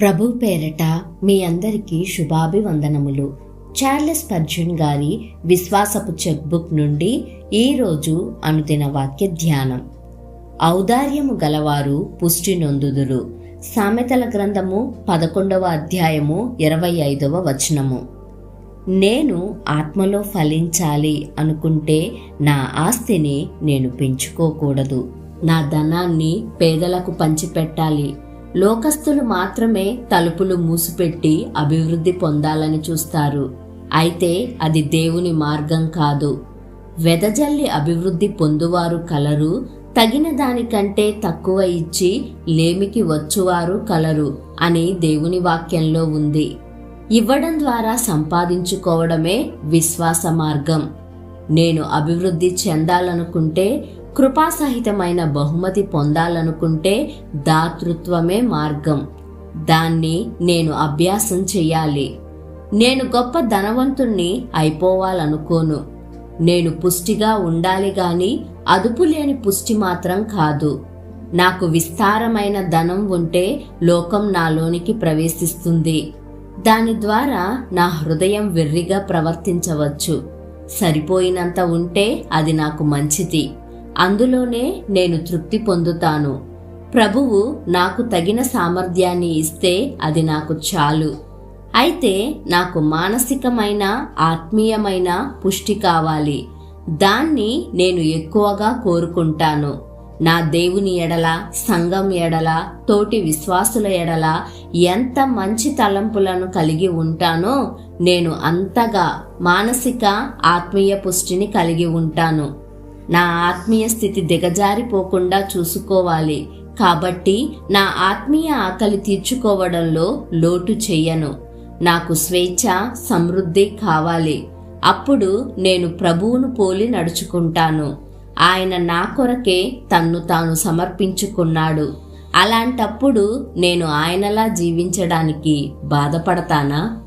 ప్రభు పేరట మీ అందరికీ శుభాభివందనములు. చార్లెస్ పర్జున్ గారి విశ్వాసపు చెక్ బుక్ నుండి ఈరోజు అనుదిన వాక్య ధ్యానం. ఔదార్యము గలవారు పుష్టి నొందుదురు సామెతల గ్రంథము పదకొండవ అధ్యాయము ఇరవై ఐదవ వచనము. నేను ఆత్మలో ఫలించాలి అనుకుంటే నా ఆస్తిని నేను పెంచుకోకూడదు. నా ధనాన్ని పేదలకు పంచిపెట్టాలి. లోకస్తులు మాత్రమే తలుపులు మూసిపెట్టి అభివృద్ధి పొందాలని చూస్తారు. అయితే అది దేవుని మార్గం కాదు. వెదజల్లి అభివృద్ధి పొందువారు కలరు తగిన దానికంటే తక్కువ ఇచ్చి లేమికి వచ్చువారు కలరు అని దేవుని వాక్యంలో ఉంది. ఇవ్వడం ద్వారా సంపాదించుకోవడమే విశ్వాస మార్గం. నేను అభివృద్ధి చెందాలనుకుంటే కృపాసహితమైన బహుమతి పొందాలనుకుంటే దాతృత్వమే మార్గం. దాన్ని నేను అభ్యాసం చెయ్యాలి. నేను గొప్ప ధనవంతుణ్ణి అయిపోవాలనుకోను. నేను పుష్టిగా ఉండాలి గాని అదుపు లేని పుష్టి మాత్రం కాదు. నాకు విస్తారమైన ధనం ఉంటే లోకం నాలోనికి ప్రవేశిస్తుంది. దాని ద్వారా నా హృదయం వెర్రిగా ప్రవర్తించవచ్చు. సరిపోయినంత ఉంటే అది నాకు మంచిది. అందులోనే నేను తృప్తి పొందుతాను. ప్రభువు నాకు తగిన సామర్థ్యాన్ని ఇస్తే అది నాకు చాలు. అయితే నాకు మానసికమైన ఆత్మీయమైన పుష్టి కావాలి. దాన్ని నేను ఎక్కువగా కోరుకుంటాను. నా దేవుని ఎడల సంఘం ఎడల తోటి విశ్వాసుల ఎడల ఎంత మంచి తలంపులను కలిగి ఉంటానో నేను అంతగా మానసిక ఆత్మీయ పుష్టిని కలిగి ఉంటాను. నా ఆత్మీయ స్థితి దిగజారిపోకుండా చూసుకోవాలి. కాబట్టి నా ఆత్మీయ ఆకలి తీర్చుకోవడంలో లోటు చెయ్యను. నాకు స్వేచ్ఛ సమృద్ధి కావాలి. అప్పుడు నేను ప్రభువును పోలి నడుచుకుంటాను. ఆయన నా కొరకే తన్ను తాను సమర్పించుకున్నాడు. అలాంటప్పుడు నేను ఆయనలా జీవించడానికి బాధపడతానా?